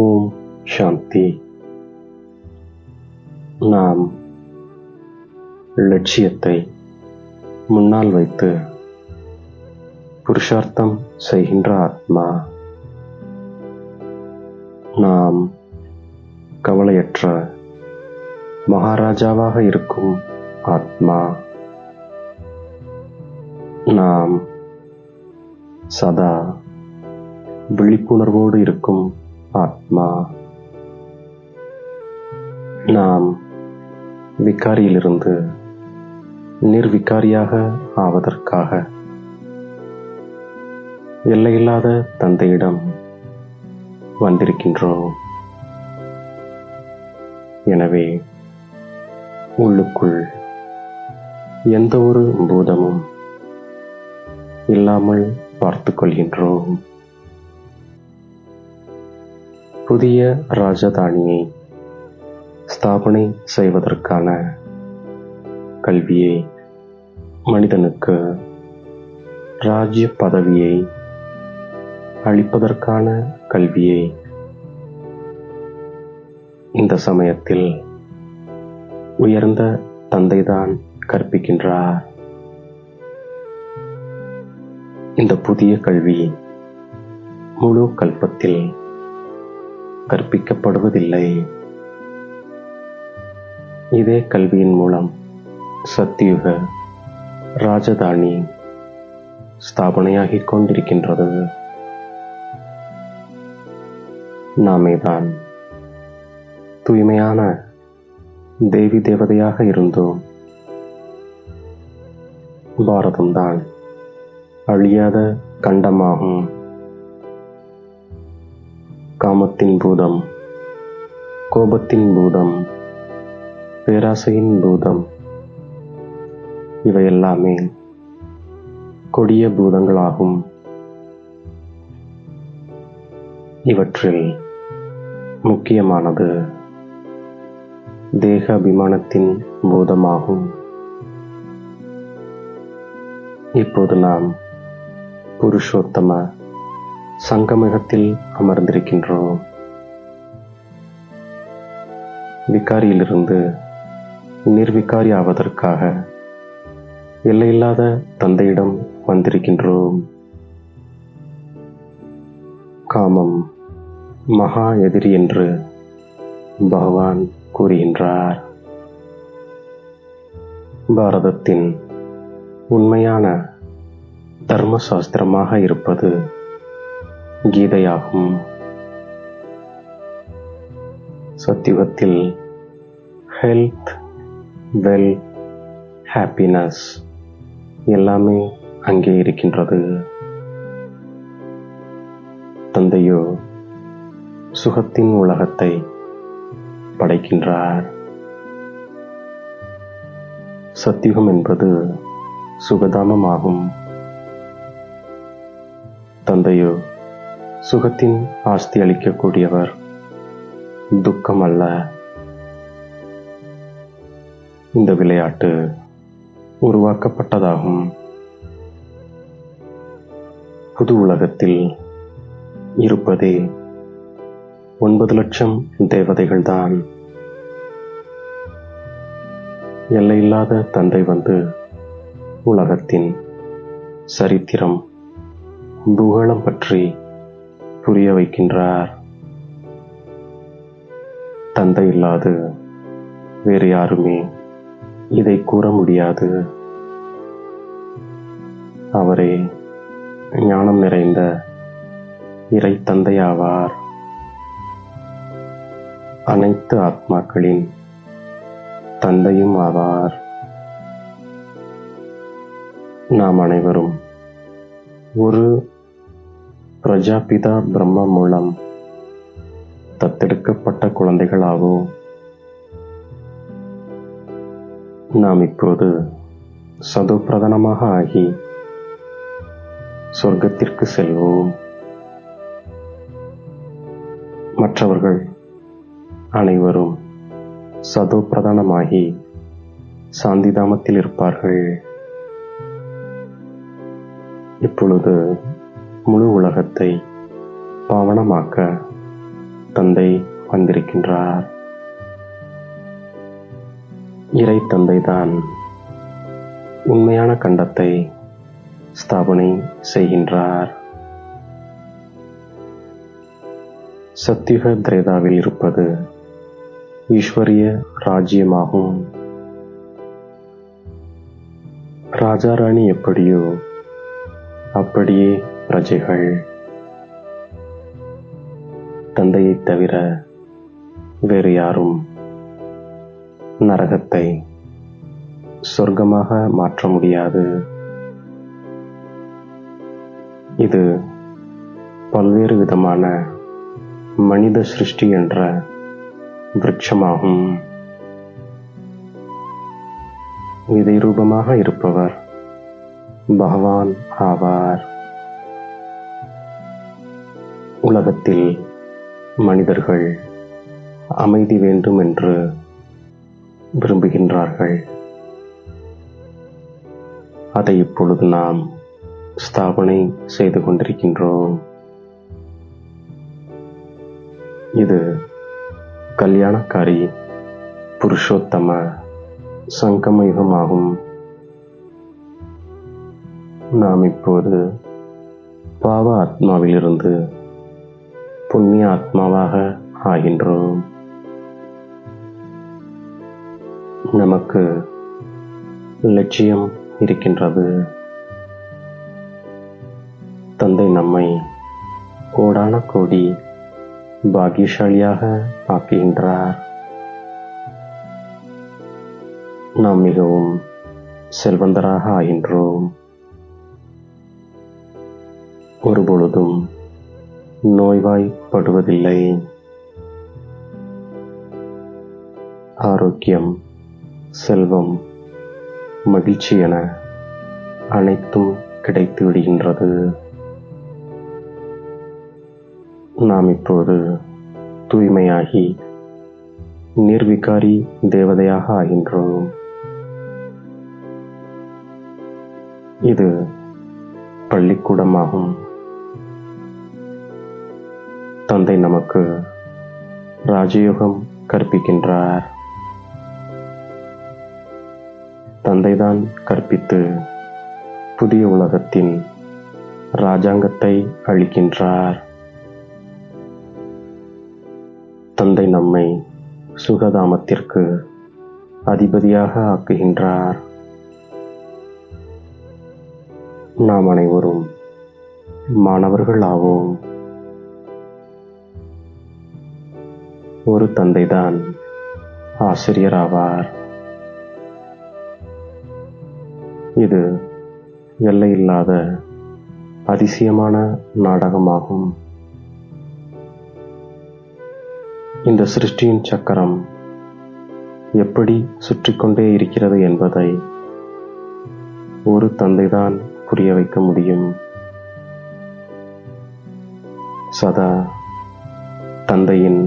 ஓம் சாந்தி. நாம் லட்சியத்தை முன்னால் வைத்து புருஷார்த்தம் செய்கின்ற ஆத்மா நாம் கவலையற்ற மகாராஜாவாக இருக்கும் ஆத்மா நாம் சதா விழிப்புணர்வோடு இருக்கும் ஆத்மா நாம் விகாரியிலிருந்து நிர்விகாரியாக ஆவதற்காக. எல்லையில்லாத தந்தையிடம் வந்திருக்கின்றோம். எனவே உள்ளுக்குள் எந்த ஒரு பூதமும் இல்லாமல் பார்த்து கொள்கின்றோம் புதிய ராஜதானியை ஸ்தாபனை செய்வதற்கான கல்வியை மனிதனுக்கு ராஜ்ய பதவியை அளிப்பதற்கான கல்வியை இந்த சமயத்தில் உயர்ந்த தந்தைதான் கற்பிக்கின்றார். இந்த புதிய கல்வி முழு கல்பத்தில் கற்பிக்கப்படுவதில்லை. இதே கல்வியின் மூலம் சத்தியுக ராஜதானி ஸ்தாபனையாகிக் கொண்டிருக்கின்றது. நாமேதான் தூய்மையான தேவி தேவதையாக இருந்தோம். பாரதம்தான் அழியாத கண்டமாகும். காமத்தின் பூதம் கோபத்தின் பூதம் பேராசையின் பூதம். இவையெல்லாமே கொடிய பூதங்களாகும். இவற்றில் முக்கியமானது தேக அபிமானத்தின் பூதமாகும். இப்போது நாம் புருஷோத்தம சங்கமகத்தில் அமர்ந்திருக்கின்றோம். விகாரியிலிருந்து நிர்விகாரி ஆவதற்காக எல்லையில்லாத தந்தையிடம் வந்திருக்கின்றோம். காமம் மகா எதிரி என்று பகவான் கூறுகின்றார். பாரதத்தின் உண்மையான தர்மசாஸ்திரமாக இருப்பது கீதையாகும். சத்தியுகத்தில் ஹெல்த் வெல் ஹாப்பினஸ் எல்லாமே அங்கே இருக்கின்றது. தந்தையோ சுகத்தின் உலகத்தை படைக்கின்றார். சத்தியுகம் என்பது சுகதாமமாகும் தந்தையோ சுகத்தின் ஆஸ்தி அளிக்கக்கூடியவர். துக்கம் அல்ல இந்த விளையாட்டு உருவாக்கப்பட்டதாகும். புது உலகத்தில் இருப்பதே ஒன்பது லட்சம் தேவதைகள்தான் எல்லையில்லாத தந்தை வந்து உலகத்தின் சரித்திரம் பூகோளம் பற்றி புரிய வைக்கின்றார். தந்தை இல்லாது வேறு யாருமே இதை கூற முடியாது. அவரே ஞானம் நிறைந்த இறை தந்தையாவார். அனைத்து ஆத்மாக்களின் தந்தையும் ஆவார். நாம் அனைவரும் ஒரு பிரஜாபிதா பிரம்ம மூலம் தத்தெடுக்கப்பட்ட குழந்தைகளாகவும் நாம் இப்போது சதுப்பிரதானமாக ஆகி சொர்க்கத்திற்கு செல்வோம். மற்றவர்கள் அனைவரும் சதுப்பிரதானமாகி பிரதானமாகி சாந்திதாமத்தில் இருப்பார்கள். இப்பொழுது முழு உலகத்தை பாவனமாக்க தந்தை வந்திருக்கின்றார். இறை தந்தைதான் உண்மையான கண்டத்தை ஸ்தாபனை செய்கின்றார். சத்தியுக திரேதாவில் இருப்பது ஈஸ்வரிய ராஜ்யமாகும். ராஜாராணி எப்படியோ அப்படியே பிரஜைகள் தந்தையைத் தவிர வேறு யாரும் நரகத்தை சொர்க்கமாக மாற்ற முடியாது. இது பல்வேறு விதமான மனித சிருஷ்டி என்ற விருட்சமாகும். விதை ரூபமாக இருப்பவர் பகவான் ஆவார். உலகத்தில் மனிதர்கள் அமைதி வேண்டும் என்று விரும்புகின்றார்கள். அதை இப்பொழுது நாம் ஸ்தாபனை செய்து கொண்டிருக்கின்றோம். இது கல்யாணக்காரி புருஷோத்தம சங்கமயுகமாகும். நாம் இப்போது பாவ ஆத்மாவிலிருந்து புண்ணிய ஆத்மாவாக ஆகின்றோம். நமக்கு லட்சியம் இருக்கின்றது. தந்தை நம்மை கோடான கோடி பாக்கியசாலியாக ஆக்குகின்றார். நாம் மிகவும் செல்வந்தராக ஆகின்றோம். ஒருபொழுதும் நோய்வாய்ப்படுவதில்லை. ஆரோக்கியம் செல்வம் மகிழ்ச்சி என அனைத்தும் கிடைத்து விடுகின்றது. நாம் இப்போது தூய்மையாகி நிர்விகாரி தேவதையாக ஆகின்றோம். இது பள்ளிக்கூடமாகும். தந்தை நமக்கு ராஜயோகம் கற்பிக்கின்றார். தந்தைதான் கற்பித்து புதிய உலகத்தின் ராஜாங்கத்தை அளிக்கின்றார் தந்தை நம்மை சுகதாமத்திற்கு அதிபதியாக ஆக்குகின்றார். நாம் அனைவரும் மாணவர்கள் ஆவோம் ஒரு தந்தைதான். ஆசிரியர் ஆவார் இது எல்லையில்லாத அதிசயமான நாடகமாகும். இந்த சிருஷ்டியின் சக்கரம் எப்படி சுற்றிக்கொண்டே இருக்கிறது என்பதை ஒரு தந்தைதான் புரிய வைக்க முடியும். சதா தந்தையின்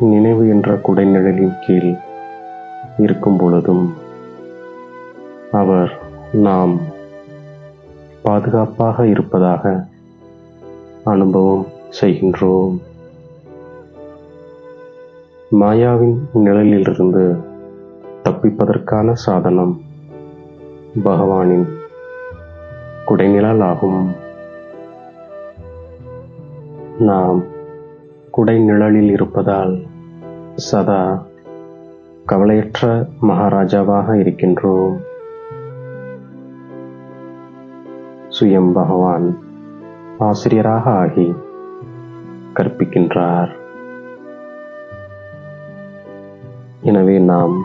நினைவு என்ற குடைநிழலின் கீழ் இருக்கும் பொழுதும் அவர் நாம் பாதுகாப்பாக இருப்பதாக அனுபவம் செய்கின்றோம். மாயாவின் நிழலிலிருந்து தப்பிப்பதற்கான சாதனம் பகவானின் குடைநிழல் ஆகும் நாம் குடைநிழலில் இருப்பதால் சதா கவலையற்ற மகாராஜாவாக இருக்கின்றோம். சுயம் பகவான் ஆசிரியராக ஆகி கற்பிக்கின்றார். எனவே நாம்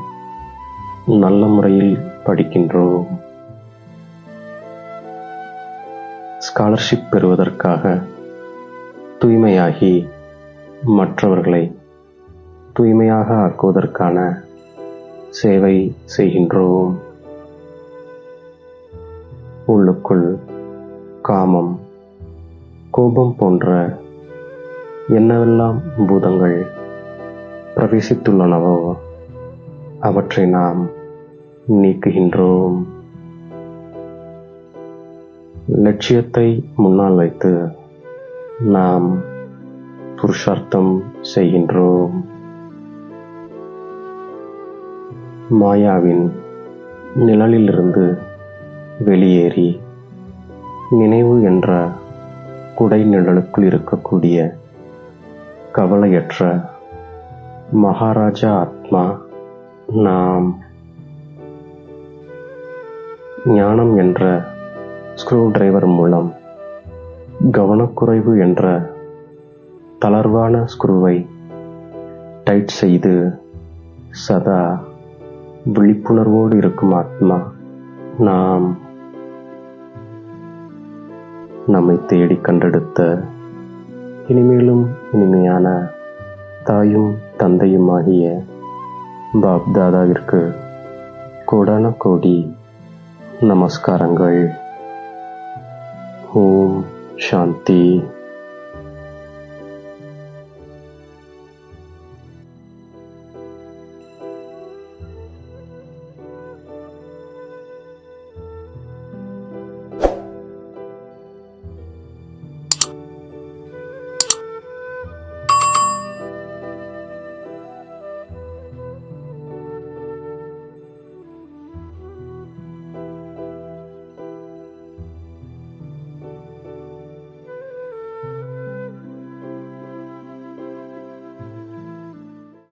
நல்ல முறையில் படிக்கின்றோம். ஸ்காலர்ஷிப் பெறுவதற்காக தூய்மையாகி மற்றவர்களை தூய்மையாக ஆக்குவதற்கான சேவை செய்கின்றோம். உள்ளுக்குள் காமம் கோபம் போன்ற என்னவெல்லாம் பூதங்கள் பிரவேசித்துள்ளனவோ அவற்றை நாம் நீக்குகின்றோம். லட்சியத்தை முன்னால் வைத்து நாம் புருஷார்த்தம் செய்கின்றோம். மாயாவின் நிழலிலிருந்து வெளியேறி நினைவு என்ற குடை நிழலுக்குள் இருக்கக்கூடிய கவலையற்ற மகாராஜா ஆத்மா நாம். ஞானம் என்ற ஸ்க்ரூ டிரைவர் மூலம் கவனக்குறைவு என்ற தளர்வான ஸ்க்ரூவை டைட் செய்து சதா விழிப்புணர்வோடு இருக்கும் ஆத்மா நாம் நம்மை தேடி கண்டெடுத்த இனிமேலும் இனிமையான தாயும் தந்தையுமாகிய பாப்தாதாவிற்கு கோடான கோடி நமஸ்காரங்கள். ஓம் சாந்தி.